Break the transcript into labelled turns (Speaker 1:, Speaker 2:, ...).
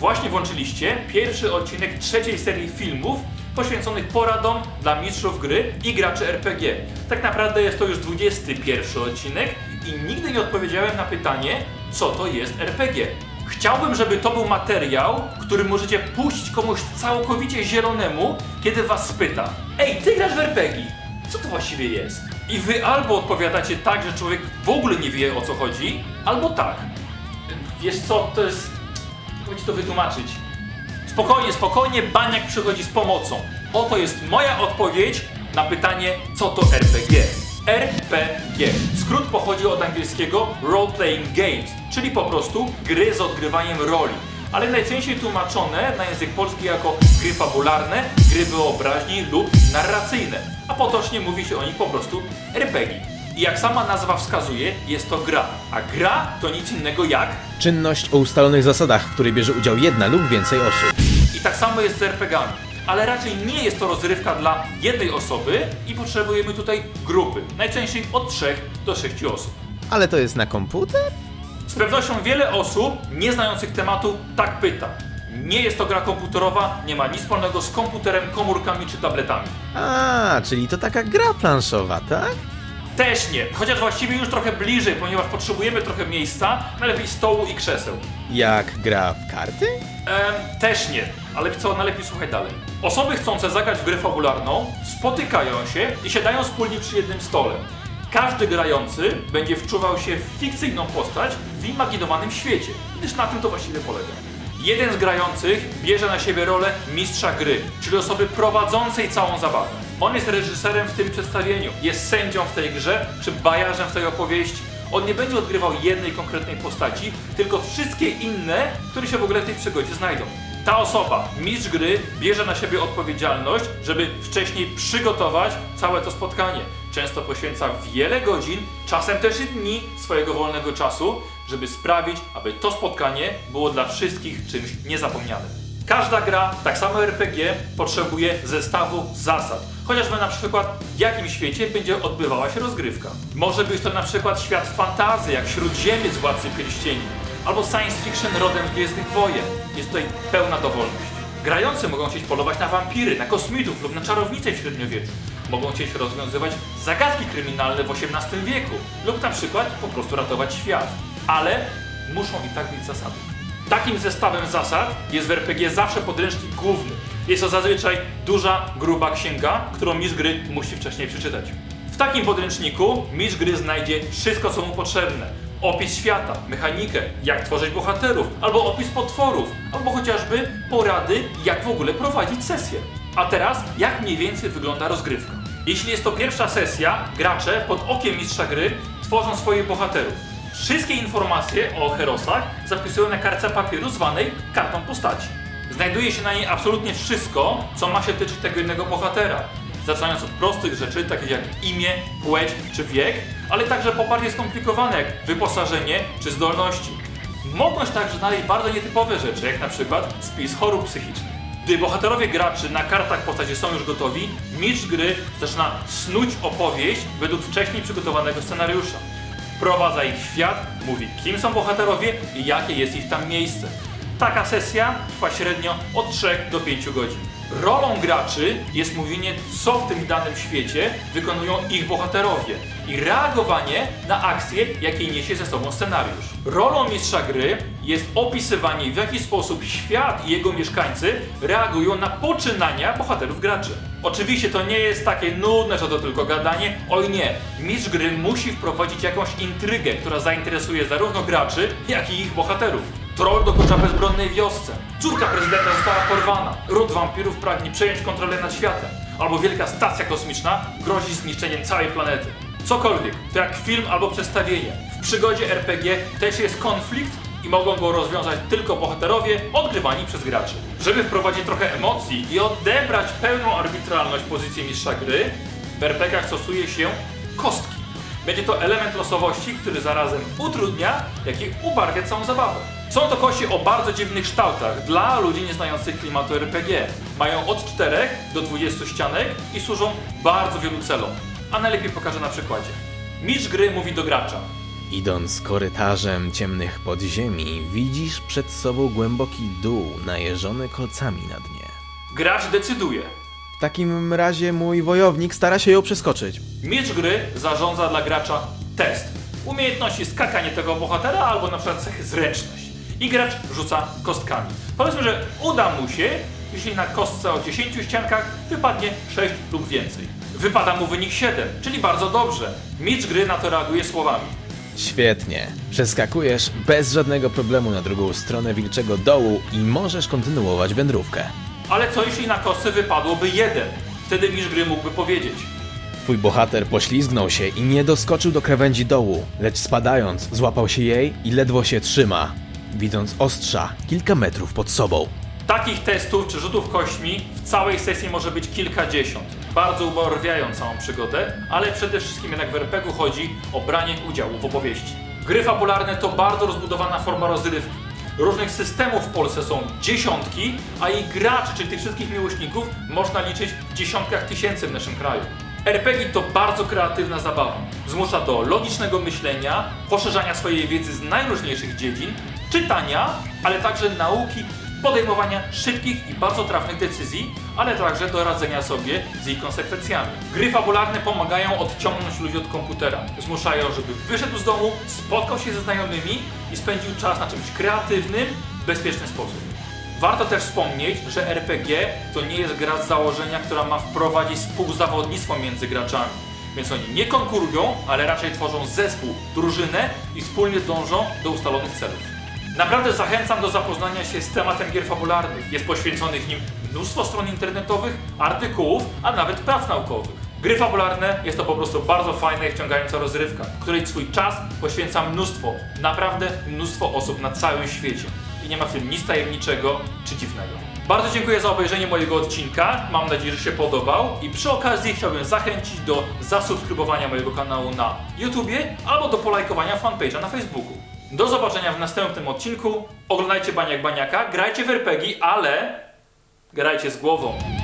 Speaker 1: Właśnie włączyliście pierwszy odcinek trzeciej serii filmów poświęconych poradom dla mistrzów gry i graczy RPG. Tak naprawdę jest to już 21 odcinek i nigdy nie odpowiedziałem na pytanie, co to jest RPG. Chciałbym, żeby to był materiał, który możecie puścić komuś całkowicie zielonemu, kiedy was spyta Ej, ty grasz w RPG, co to właściwie jest? I wy albo odpowiadacie tak, że człowiek w ogóle nie wie o co chodzi, albo tak. Wiesz co, to jest... Trzeba ci to wytłumaczyć. Spokojnie, spokojnie, Baniak przychodzi z pomocą. Oto jest moja odpowiedź na pytanie, co to RPG. RPG. Skrót pochodzi od angielskiego Role Playing Games, czyli po prostu gry z odgrywaniem roli. Ale najczęściej tłumaczone na język polski jako gry fabularne, gry wyobraźni lub narracyjne, a potocznie mówi się o nich po prostu RPG. I jak sama nazwa wskazuje, jest to gra, a gra to nic innego jak
Speaker 2: Czynność o ustalonych zasadach, w której bierze udział jedna lub więcej osób.
Speaker 1: I tak samo jest z RPGami. Ale raczej nie jest to rozrywka dla jednej osoby i potrzebujemy tutaj grupy. Najczęściej od 3 do 6 osób.
Speaker 2: Ale to jest na komputer?
Speaker 1: Z pewnością wiele osób nie znających tematu tak pyta. Nie jest to gra komputerowa, nie ma nic wspólnego z komputerem, komórkami czy tabletami.
Speaker 2: A, czyli to taka gra planszowa, tak?
Speaker 1: Też nie, chociaż właściwie już trochę bliżej, ponieważ potrzebujemy trochę miejsca, najlepiej stołu i krzeseł.
Speaker 2: Jak gra w karty?
Speaker 1: Em, też nie, ale co, najlepiej słuchaj dalej. Osoby chcące zagrać w grę fabularną spotykają się i siadają wspólnie przy jednym stole. Każdy grający będzie wczuwał się w fikcyjną postać w imaginowanym świecie, gdyż na tym to właściwie polega. Jeden z grających bierze na siebie rolę mistrza gry, czyli osoby prowadzącej całą zabawę. On jest reżyserem w tym przedstawieniu, jest sędzią w tej grze, czy bajarzem w tej opowieści. On nie będzie odgrywał jednej konkretnej postaci, tylko wszystkie inne, które się w ogóle w tej przygodzie znajdą. Ta osoba, mistrz gry, bierze na siebie odpowiedzialność, żeby wcześniej przygotować całe to spotkanie. Często poświęca wiele godzin, czasem też i dni swojego wolnego czasu, żeby sprawić, aby to spotkanie było dla wszystkich czymś niezapomnianym. Każda gra, tak samo RPG, potrzebuje zestawu zasad. Chociażby na przykład w jakim świecie będzie odbywała się rozgrywka. Może być to na przykład świat fantazy, jak Śródziemie z Władcy Pierścieni, albo science fiction rodem z Gwiezdnych Wojen. Jest tutaj pełna dowolność. Grający mogą chcieć polować na wampiry, na kosmitów lub na czarownice w średniowieczu. Mogą chcieć rozwiązywać zagadki kryminalne w XVIII wieku lub na przykład po prostu ratować świat. Ale muszą i tak być zasady. Takim zestawem zasad jest w RPG zawsze podręcznik główny. Jest to zazwyczaj duża, gruba księga, którą mistrz gry musi wcześniej przeczytać. W takim podręczniku mistrz gry znajdzie wszystko, co mu potrzebne. Opis świata, mechanikę, jak tworzyć bohaterów, albo opis potworów, albo chociażby porady, jak w ogóle prowadzić sesję. A teraz, jak mniej więcej wygląda rozgrywka. Jeśli jest to pierwsza sesja, gracze pod okiem mistrza gry tworzą swoich bohaterów. Wszystkie informacje o herosach zapisują na kartce papieru zwanej kartą postaci. Znajduje się na niej absolutnie wszystko, co ma się tyczyć tego jednego bohatera. Zaczynając od prostych rzeczy, takich jak imię, płeć czy wiek, ale także po bardziej skomplikowane jak wyposażenie czy zdolności. Mogą się także znaleźć bardzo nietypowe rzeczy, jak na przykład spis chorób psychicznych. Gdy bohaterowie graczy na kartach postaci są już gotowi, mistrz gry zaczyna snuć opowieść według wcześniej przygotowanego scenariusza. Wprowadza ich w świat, mówi kim są bohaterowie i jakie jest ich tam miejsce. Taka sesja trwa średnio od 3 do 5 godzin. Rolą graczy jest mówienie, co w tym danym świecie wykonują ich bohaterowie i reagowanie na akcję, jakie niesie ze sobą scenariusz. Rolą mistrza gry jest opisywanie, w jaki sposób świat i jego mieszkańcy reagują na poczynania bohaterów graczy. Oczywiście to nie jest takie nudne, że to tylko gadanie. Oj nie, mistrz gry musi wprowadzić jakąś intrygę, która zainteresuje zarówno graczy, jak i ich bohaterów. Troll dokucza bezbronnej wiosce. Córka prezydenta została porwana. Ród wampirów pragnie przejąć kontrolę nad światem. Albo wielka stacja kosmiczna grozi zniszczeniem całej planety. Cokolwiek, to jak film albo przedstawienie. W przygodzie RPG też jest konflikt i mogą go rozwiązać tylko bohaterowie odgrywani przez graczy. Żeby wprowadzić trochę emocji i odebrać pełną arbitralność pozycji mistrza gry, w RPG stosuje się kostki. Będzie to element losowości, który zarazem utrudnia, jak i ubarwia całą zabawę. Są to kości o bardzo dziwnych kształtach dla ludzi nieznających klimatu RPG. Mają od 4 do 20 ścianek i służą bardzo wielu celom. A najlepiej pokażę na przykładzie. Mistrz gry mówi do gracza.
Speaker 2: Idąc korytarzem ciemnych podziemi, widzisz przed sobą głęboki dół najeżony kolcami na dnie.
Speaker 1: Gracz decyduje.
Speaker 2: W takim razie mój wojownik stara się ją przeskoczyć.
Speaker 1: Mistrz gry zarządza dla gracza test. Umiejętności skakanie tego bohatera albo na przykład cechy zręczność. I gracz rzuca kostkami. Powiedzmy, że uda mu się, jeśli na kostce o 10 ściankach wypadnie 6 lub więcej. Wypada mu wynik 7, czyli bardzo dobrze. Mistrz gry na to reaguje słowami.
Speaker 2: Świetnie. Przeskakujesz bez żadnego problemu na drugą stronę wilczego dołu i możesz kontynuować wędrówkę.
Speaker 1: Ale co jeśli na kostce wypadłoby 1? Wtedy mistrz gry mógłby powiedzieć.
Speaker 2: Twój bohater poślizgnął się i nie doskoczył do krawędzi dołu, lecz spadając złapał się jej i ledwo się trzyma, widząc ostrza kilka metrów pod sobą.
Speaker 1: Takich testów czy rzutów kośćmi w całej sesji może być kilkadziesiąt. Bardzo ubarwiają całą przygodę, ale przede wszystkim jednak w RPG chodzi o branie udziału w opowieści. Gry fabularne to bardzo rozbudowana forma rozrywki. Różnych systemów w Polsce są dziesiątki, a ich graczy, czyli tych wszystkich miłośników, można liczyć w dziesiątkach tysięcy w naszym kraju. RPG to bardzo kreatywna zabawa. Zmusza do logicznego myślenia, poszerzania swojej wiedzy z najróżniejszych dziedzin, czytania, ale także nauki podejmowania szybkich i bardzo trafnych decyzji, ale także do radzenia sobie z ich konsekwencjami. Gry fabularne pomagają odciągnąć ludzi od komputera. Zmuszają, żeby wyszedł z domu, spotkał się ze znajomymi i spędził czas na czymś kreatywnym, w bezpieczny sposób. Warto też wspomnieć, że RPG to nie jest gra z założenia, która ma wprowadzić współzawodnictwo między graczami. Więc oni nie konkurują, ale raczej tworzą zespół, drużynę i wspólnie dążą do ustalonych celów. Naprawdę zachęcam do zapoznania się z tematem gier fabularnych. Jest poświęconych nim mnóstwo stron internetowych, artykułów, a nawet prac naukowych. Gry fabularne jest to po prostu bardzo fajna i wciągająca rozrywka, której swój czas poświęca mnóstwo, naprawdę mnóstwo osób na całym świecie. I nie ma w tym nic tajemniczego czy dziwnego. Bardzo dziękuję za obejrzenie mojego odcinka. Mam nadzieję, że się podobał. I przy okazji chciałbym zachęcić do zasubskrybowania mojego kanału na YouTubie albo do polajkowania fanpage'a na Facebooku. Do zobaczenia w następnym odcinku. Oglądajcie Baniak Baniaka, grajcie w RPG, ale grajcie z głową.